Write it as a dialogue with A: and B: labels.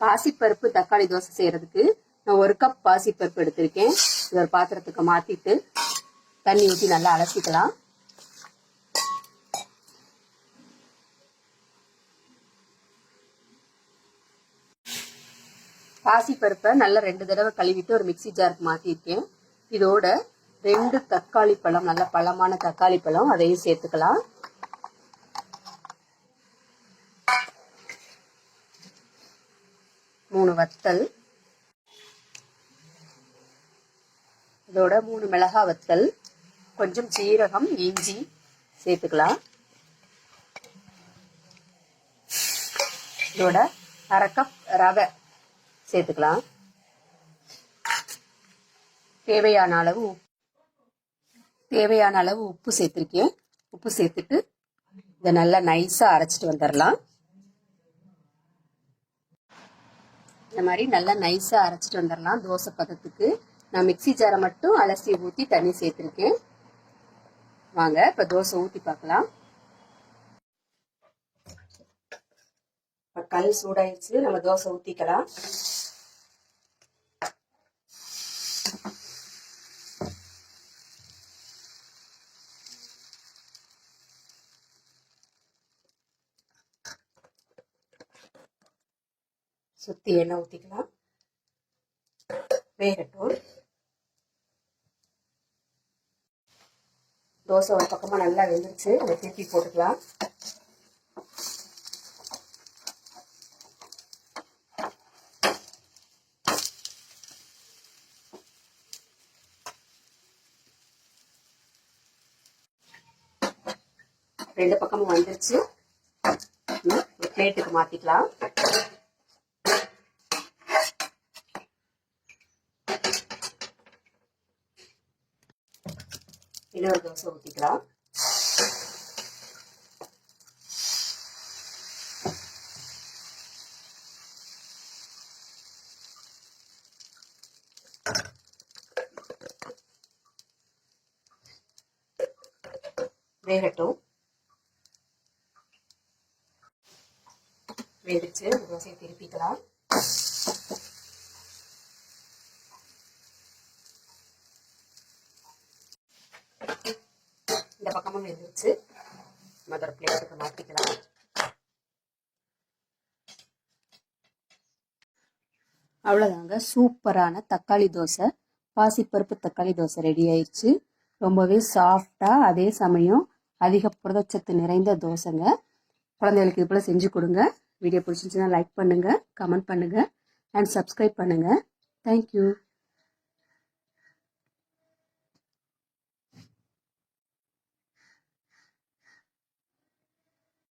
A: பாசிப்பருப்பு தக்காளி தோசை செய்யறதுக்கு நான் ஒரு கப் பாசிப்பருப்பு எடுத்திருக்கேன். இது ஒரு பாத்திரத்துக்கு மாத்திட்டு தண்ணி ஊற்றி நல்லா அலசிக்கலாம். பாசிப்பருப்பை நல்லா ரெண்டு தடவை கழுவிட்டு ஒரு மிக்ஸி ஜாருக்கு மாத்திருக்கேன். இதோட ரெண்டு தக்காளி பழம் நல்ல பழமான தக்காளி பழம் அதையும் சேர்த்துக்கலாம். மூணு வத்தல். இதோட மூணு மிளகா வத்தல். கொஞ்சம் சீரகம் இஞ்சி சேர்த்துக்கலாம். இதோட அரை கப் ரவை சேர்த்துக்கலாம். தேவையான அளவு தேவையான அளவு உப்பு சேர்த்துருக்கேன். உப்பு சேர்த்துட்டு இதை நல்லா நைஸாக அரைச்சிட்டு வந்துடலாம். இந்த மாதிரி நல்லா நைஸாக அரைச்சிட்டு வந்துடலாம் தோசை பதத்துக்கு. நான் மிக்ஸி ஜாரை மட்டும் அலசி ஊற்றி தண்ணி சேர்த்துருக்கேன். வாங்க இப்போ தோசை ஊற்றி பார்க்கலாம் இப்போ கல் சூடாயிடுச்சு நம்ம தோசை ஊற்றிக்கலாம் சுற்றி எண்ணெய் ஊற்றிக்கலாம் வேகட்டும். தோசை ஒரு பக்கமாக நல்லா வெந்துருச்சு. அதை திருப்பி போட்டுக்கலாம். ரெண்டு பக்கமும் வந்துருச்சு. பிளேட்டுக்கு மாற்றிக்கலாம் இன்னொரு தோசை ஊற்றிக்கலாம் வேகட்டும். வேடிச்சு தோசையை திருப்பிக்கலாம். பக்கமும் இருந்துச்சு மதர் பிளேட்டுக்கு மாற்றிக்கலாம் அவ்வளோதாங்க சூப்பரான தக்காளி தோசை. பாசிப்பருப்பு தக்காளி தோசை ரெடி ஆயிடுச்சு. ரொம்பவே சாஃப்டாக அதே சமயம் அதிக புரதச்சத்து நிறைந்த தோசைங்க. குழந்தைகளுக்கு இது போல் செஞ்சு கொடுங்க. வீடியோ பிடிச்சிருந்துச்சுன்னா லைக் பண்ணுங்கள் கமெண்ட் பண்ணுங்கள் அண்ட் சப்ஸ்கிரைப் பண்ணுங்கள் தேங்க்யூ